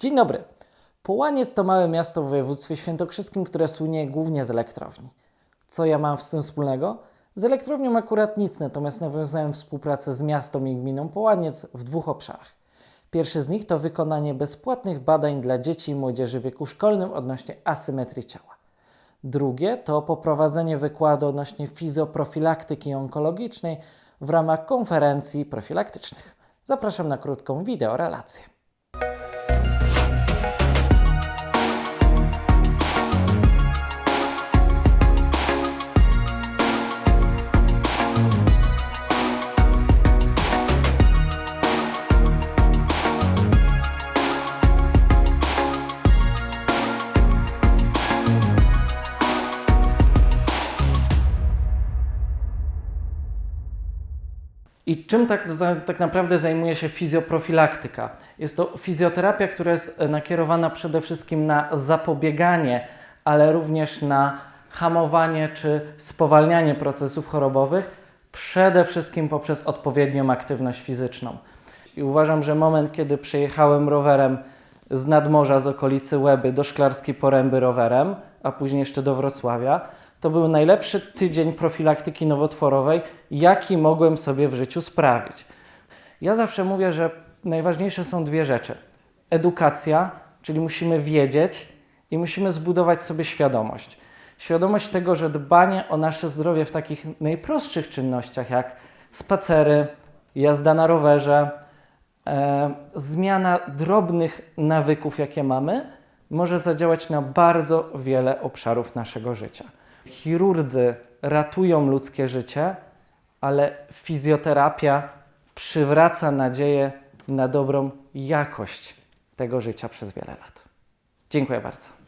Dzień dobry. Połaniec to małe miasto w województwie świętokrzyskim, które słynie głównie z elektrowni. Co ja mam z tym wspólnego? Z elektrownią akurat nic, natomiast nawiązałem współpracę z miastem i gminą Połaniec w dwóch obszarach. Pierwszy z nich to wykonanie bezpłatnych badań dla dzieci i młodzieży w wieku szkolnym odnośnie asymetrii ciała. Drugie to poprowadzenie wykładu odnośnie fizjoprofilaktyki onkologicznej w ramach konferencji profilaktycznych. Zapraszam na krótką wideorelację. I czym tak, tak naprawdę zajmuje się fizjoprofilaktyka? Jest to fizjoterapia, która jest e, nakierowana przede wszystkim na zapobieganie, ale również na hamowanie czy spowalnianie procesów chorobowych, przede wszystkim poprzez odpowiednią aktywność fizyczną. I uważam, że moment, kiedy przejechałem rowerem z nadmorza, z okolicy Łeby do Szklarskiej Poręby rowerem, a później jeszcze do Wrocławia, to był najlepszy tydzień profilaktyki nowotworowej, jaki mogłem sobie w życiu sprawić. Ja zawsze mówię, że najważniejsze są dwie rzeczy. Edukacja, czyli musimy wiedzieć i musimy zbudować sobie świadomość. Świadomość tego, że dbanie o nasze zdrowie w takich najprostszych czynnościach jak spacery, jazda na rowerze, zmiana drobnych nawyków, jakie mamy, może zadziałać na bardzo wiele obszarów naszego życia. Chirurdzy ratują ludzkie życie, ale fizjoterapia przywraca nadzieję na dobrą jakość tego życia przez wiele lat. Dziękuję bardzo.